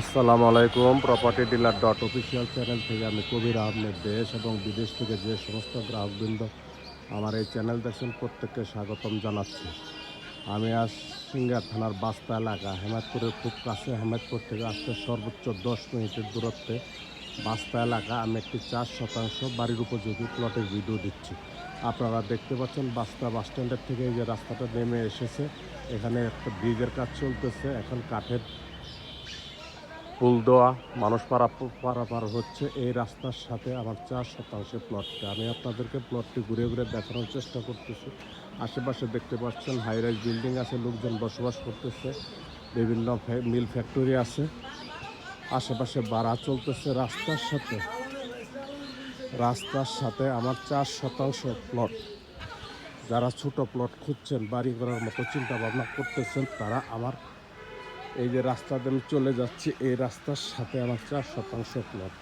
আসসালামু আলাইকুম। Property dealer dot official channel থেকে আমি কবির আহমেদ দেশ এবং বিদেশ থেকে যে সমস্ত গ্রাহকবৃন্দ আমার এই চ্যানেল দেখছেন, প্রত্যেককে স্বাগতম জানাচ্ছি। আমি আজ সিঙ্গার থানার বাস্তা এলাকা হেমায়তপুরের খুব কাছে হেমায়তপুর থেকে আসতে সর্বোচ্চ দশ মিনিটের দূরত্বে বাস্তা এলাকা। আমি একটি চার শতাংশ বাড়ির উপযোগী প্লটের ভিডিও দিচ্ছি। আপনারা দেখতে পাচ্ছেন বাস্তা বাস স্ট্যান্ডের থেকে যে রাস্তাটা নেমে এসেছে। এখানে একটা ব্রিজের কাজ চলতেছে। এখন কাঠের পুল দেওয়া মানুষ পারা পারাপার হচ্ছে এই রাস্তার সাথে আমার চার শতাংশের প্লটটা আমি আপনাদেরকে প্লটটি ঘুরে ঘুরে দেখানোর চেষ্টা করতেছি। আশেপাশে দেখতে পাচ্ছেন হাই রাইজ বিল্ডিং আছে, লোকজন বসবাস করতেছে, বিভিন্ন মিল ফ্যাক্টরি আছে। আশেপাশে বাড়া চলতেছে রাস্তার সাথে। রাস্তার সাথে আমার চার শতাংশ প্লট যারা ছোট প্লট খুঁজছেন, বাড়ি করার মতো চিন্তা ভাবনা করতেছেন, তারা আমার এই যে রাস্তা দিয়ে আমি চলে যাচ্ছি, এই রাস্তার সাথে আমার চার শতাংশ প্লট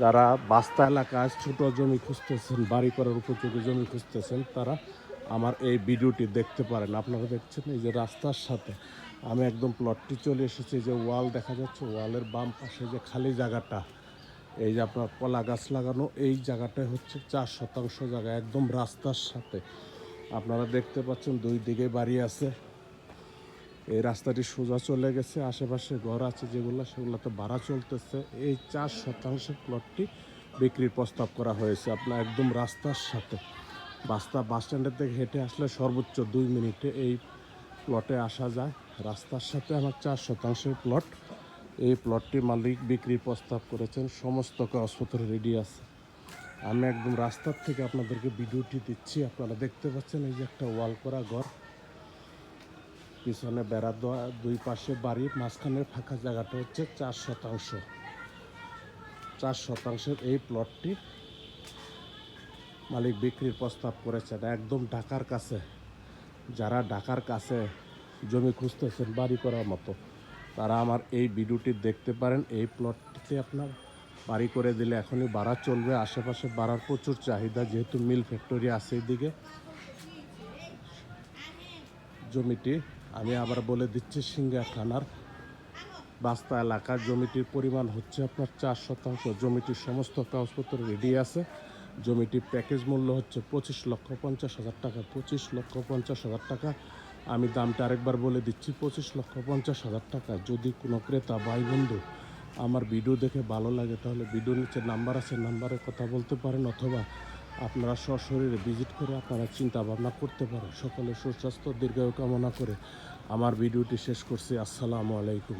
যারা বাস্তা এলাকায় ছোট জমি খুঁজতেছেন, বাড়ি করার উপযোগী জমি খুঁজতেছেন, তারা আমার এই ভিডিওটি দেখতে পারেন। আপনারা দেখছেন এই যে রাস্তার সাথে আমি একদম প্লটটি চলে এসেছি যে ওয়াল দেখা যাচ্ছে, ওয়ালের বাম পাশে যে খালি জায়গাটা, এই যে আপনার কলা গাছ লাগানো, এই জায়গাটায় হচ্ছে চার শতাংশ জায়গা, একদম রাস্তার সাথে। আপনারা দেখতে পাচ্ছেন দুই দিকে বাড়ি আছে এই রাস্তাটি সোজা চলে গেছে, আশেপাশে ঘর আছে যেগুলো সেগুলোতে ভাড়া চলতেছে। এই চার শতাংশ প্লটটি বিক্রির প্রস্তাব করা হয়েছে আপনার একদম রাস্তার সাথে। রাস্তা বাস স্ট্যান্ডের থেকে হেঁটে আসলে সর্বোচ্চ দুই মিনিটে এই প্লটে আসা যায়। রাস্তার সাথে আমার চার শতাংশের প্লট এই প্লটটি মালিক বিক্রির প্রস্তাব করেছেন, সমস্ত কাগজপত্র রেডি আছে। আমি একদম রাস্তার থেকে আপনাদেরকে ভিডিওটি দিচ্ছি, আপনারা দেখতে পাচ্ছেন এই যে একটা ওয়াল করা ঘর। পিছনে বেড়া দেওয়া দুই পাশে বাড়ি, মাঝখানের ফাঁকা জায়গাটা হচ্ছে চার শতাংশ। চার শতাংশের এই প্লটটি মালিক বিক্রির প্রস্তাব করেছেন একদম ঢাকার কাছে। যারা ঢাকার কাছে জমি খুঁজতেছেন বাড়ি করার মতো, তারা আমার এই ভিডিওটি দেখতে পারেন। এই প্লটটিতে আপনার বাড়ি করে দিলে এখনই বাড়া চলবে। আশেপাশে বাড়ার প্রচুর চাহিদা, যেহেতু মিল ফ্যাক্টরি আছে এইদিকে জমিটি, আমি আবার বলে দিচ্ছি সিঙ্গা থানার বাস্তা এলাকার জমিটির পরিমাণ হচ্ছে আপনার চার শতাংশ। জমিটির সমস্ত কাগজপত্র রেডি আছে। জমিটির প্যাকেজ মূল্য হচ্ছে পঁচিশ লক্ষ পঞ্চাশ হাজার টাকা। পঁচিশ লক্ষ পঞ্চাশ হাজার টাকা। আমি দামটা আরেকবার বলে দিচ্ছি, পঁচিশ লক্ষ পঞ্চাশ হাজার টাকা। যদি কোনো ক্রেতা, ভাই, বন্ধু আমার ভিডিও দেখে ভালো লাগে, তাহলে ভিডিও নিচে নাম্বার আছে নাম্বারে কথা বলতে পারেন অথবা আপনারা সশরীরে ভিজিট করে আপনারা চিন্তা ভাবনা করতে পারেন। সকলে সুস্বাস্থ্য, দীর্ঘায়ু কামনা করে আমার ভিডিওটি শেষ করছি। আসসালামু আলাইকুম।